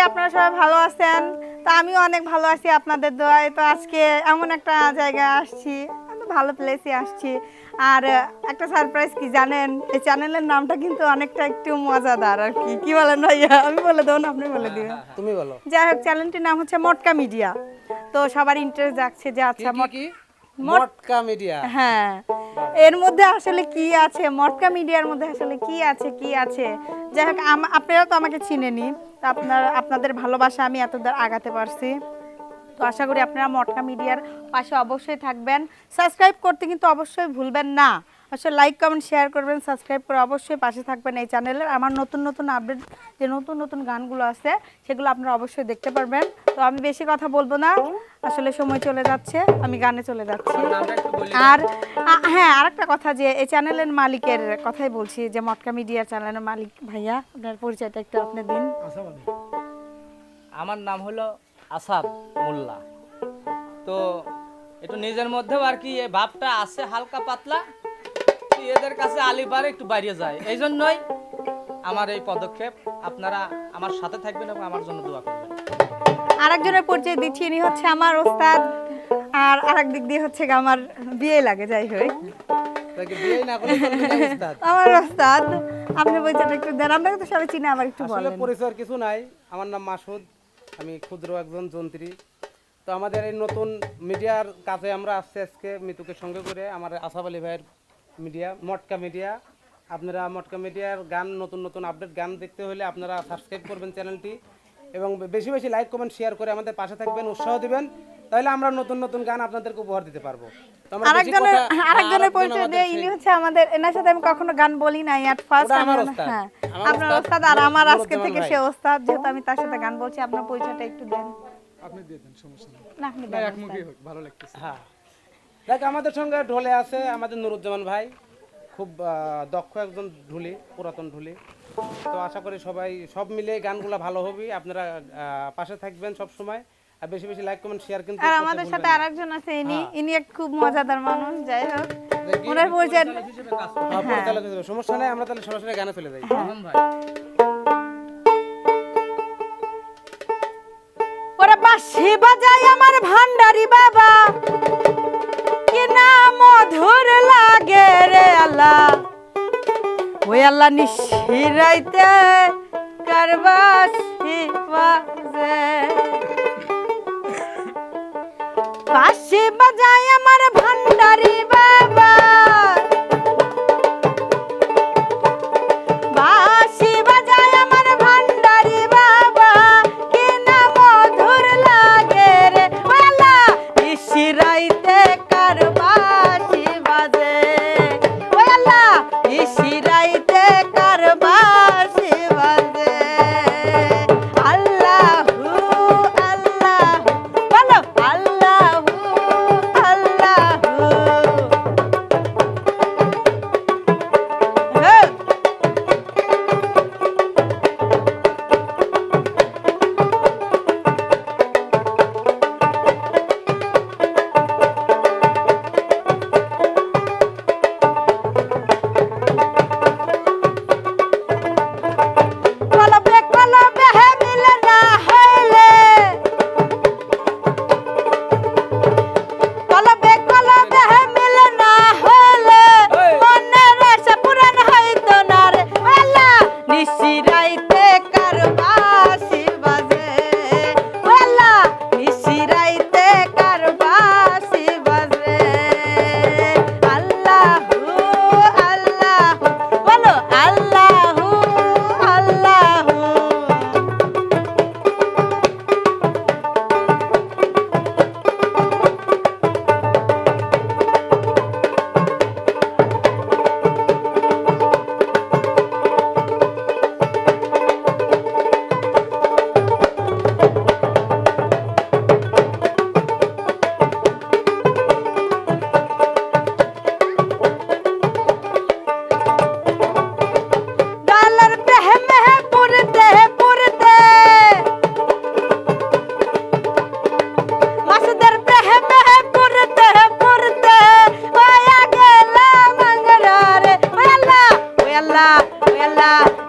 আপনারা সবাই ভালো আছেন? তো আমিও অনেক ভালো আছি আপনাদের দোয়ায়। তো আজকে এমন একটা জায়গায় আসছি ভালো প্লেসে আসছি। আর একটা সারপ্রাইজ কি জানেন? এই চ্যানেলের নামটা কিন্তু অনেকটা একটু মজাদার আর কি। কি বলেন ভাইয়া? আমি বলে দেবো আপনি বলে দিবেন। তুমি বলো। যাই হোক চ্যানেলটির নাম হচ্ছে মটকা মিডিয়া তো সবার ইন্টারেস্ট যাচ্ছে যে আচ্ছা কি মট- কি? মট- মটকা মিডিয়া। হ্যাঁ এর মধ্যে আসলে কি আছে? মটকা মিডিয়ার মধ্যে আসলে কি আছে কি আছে? যাই হোক আপনারা তো আমাকে চিনেনি তো আপনার আপনাদের ভালোবাসা আমি এত দূর আগাতে পারছি। তো আশা করি আপনারা মটকা মিডিয়ার পাশে অবশ্যই থাকবেন। সাবস্ক্রাইব করতে কিন্তু অবশ্যই ভুলবেন না। অবশ্যই লাইক কমেন্ট শেয়ার করবেন সাবস্ক্রাইব করে অবশ্যই পাশে থাকবেন এই চ্যানেলের আমার নতুন নতুন আপডেট যে নতুন নতুন গানগুলো আছে সেগুলো আপনারা অবশ্যই দেখতে পারবেন। তো আমি বেশি কথা বলব না। আসলে সময় চলে যাচ্ছে আমি গানে চলে যাচ্ছি। একটু আর হ্যাঁ আরেকটা কথা যে এই চ্যানেলের মালিকের কথাই বলছি যে মটকা মিডিয়ার চ্যানেলের মালিক ভাইয়া আপনার পরিচয়টা একটু আপনি দিন। আমার নাম হলো আসাদ মোল্লা। তো একটু নিজের মধ্যেও আর কি এই ভাবটা আছে হালকা পাতলা। এদের কাছে আলিবার একটু বাইরে যায়। এই জন্যই আমার এই পদক্ষেপ। আপনারা আমার সাথে থাকবেন এবং আমার জন্য দোয়া করবেন। আরেকজনের পরিচয় দিচ্ছি ইনি হচ্ছে আমার ওস্তাদ আর আরেক দিক দিয়ে হচ্ছে আমার বিয়ে লাগে যাই হোক। আমার ওস্তাদ আপনি পরিচয়টা একটু দেন আপনাকে তো সবাই চিনে আবার একটু আসলে বলেন। পরিচয়ের কিছু নাই। আমার নাম মাসুদ আমি ক্ষুদ্র একজন যন্ত্রী। তো আমাদের এই নতুন মিডিয়ার কাজে আমরা আসছি আজকে মিতুকে সঙ্গে করে। আমার আসাফ আলী ভাইয়ের মিডিয়া মটকা মিডিয়া। আপনারা মটকা মিডিয়ার গান নতুন নতুন আপডেট গান দেখতে হলে আপনারা সাবস্ক্রাইব করবেন চ্যানেলটি এবং বেশি বেশি লাইক কমেন্ট শেয়ার করে আমাদের পাশে থাকবেন উৎসাহ দিবেন। তাহলে আমরা নতুন নতুন গান আপনাদেরকে উপহার দিতে পারব। আরেকজনের আরেকজনের পরিচয় আমাদের দিয়ে ইনি হচ্ছে আমাদের এনার সাথে আমি কখনো গান বলি নাই এট ফার্স্ট আমার ওস্তাদ। হ্যাঁ আপনার ওস্তাদ আর আমার আজকে থেকে। সে ওস্তাদ যেহেতু আমি তার সাথে গান বলছি আপনার পরিচয়টা একটু দেন। আপনি দিয়ে দেন সমস্যা নেই। না আপনি দেন এক মুখেই ভালো লাগতেছে। হ্যাঁ। দেখ আমাদের সঙ্গে ঢোলে আছে আমাদের নুরুজ্জামান ভাই। খুব আহ, দক্ষ একজন ঢুলি পুরাতন ঢুলি। তো আশা করি সবাই সব মিলে গানগুলো ভালো হবে। আপনারা পাশে থাকবেন সব সময় আর বেশি বেশি লাইক কমেন্ট শেয়ার কিন্তু আর আমাদের সাথে আরেকজন আছে ইনি। হ্যাঁ। ইনি এক খুব মজাদার মানুষ যাই হোক। ওনার পরিচয় হ্যাঁ। সমস্যা নেই আমরা তাহলে সরাসরি গানে চলে যাই হ্যাঁ। ভাই। ওই আল্লাহ নিশিরাইতে কারবাসি বাজে বাসি বাজায় আমার ভান্ডারি বাবা। আল্লাহ আল্লাহ